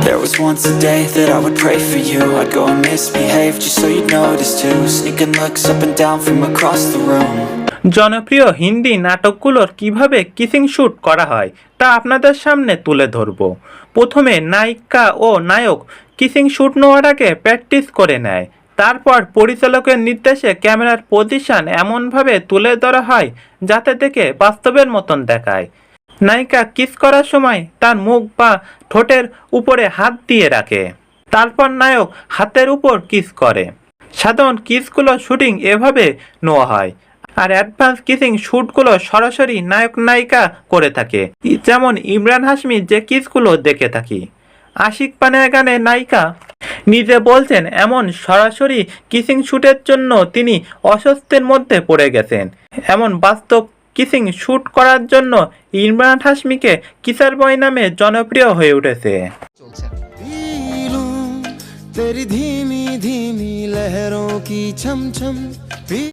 There was once a day that I would pray for you I'd go and misbehave just so you'd notice too Sneaking looks up and down from across the room জনপ্রিয় হিন্দি নাটকগুলোর কীভাবে kissing shoot করা হয় তা আপনাদের সামনে তুলে ধরব প্রথমে নায়িকা ও নায়ক কিসিং শ্যুট নেওয়ার আগে প্র্যাকটিস করে নেয় তারপর পরিচালকের নির্দেশে ক্যামেরার পজিশন এমনভাবে তুলে ধরা হয়, যাতে দেখে বাস্তবের মতন দেখায়। নায়িকা কিস করার সময় তার মুখ বা ঠোঁটের উপরে হাত দিয়ে রাখে। তারপর নায়ক হাতের উপর কিস করে। সাধারণ কিসগুলো শুটিং এভাবে নেওয়া হয় আর অ্যাডভান্স কিসিং শ্যুটগুলো সরাসরি নায়ক নায়িকা করে থাকে। যেমন ইমরান হাসমি যে কিসগুলো দেখে থাকি। আশিক পানের গানে নায়িকা নিজে বলছেন এমন সরাসরি কিসিং শ্যুটের জন্য তিনি অস্বস্তির মধ্যে পড়ে গেছেন এমন বাস্তব কিসিং শ্যুট করার জন্য ইমরান হাসমিকে কিসার বয় নামে জনপ্রিয় হয়ে উঠেছে চলছে पी लूं तेरी धीमी धीमी लहरों की छम छम पी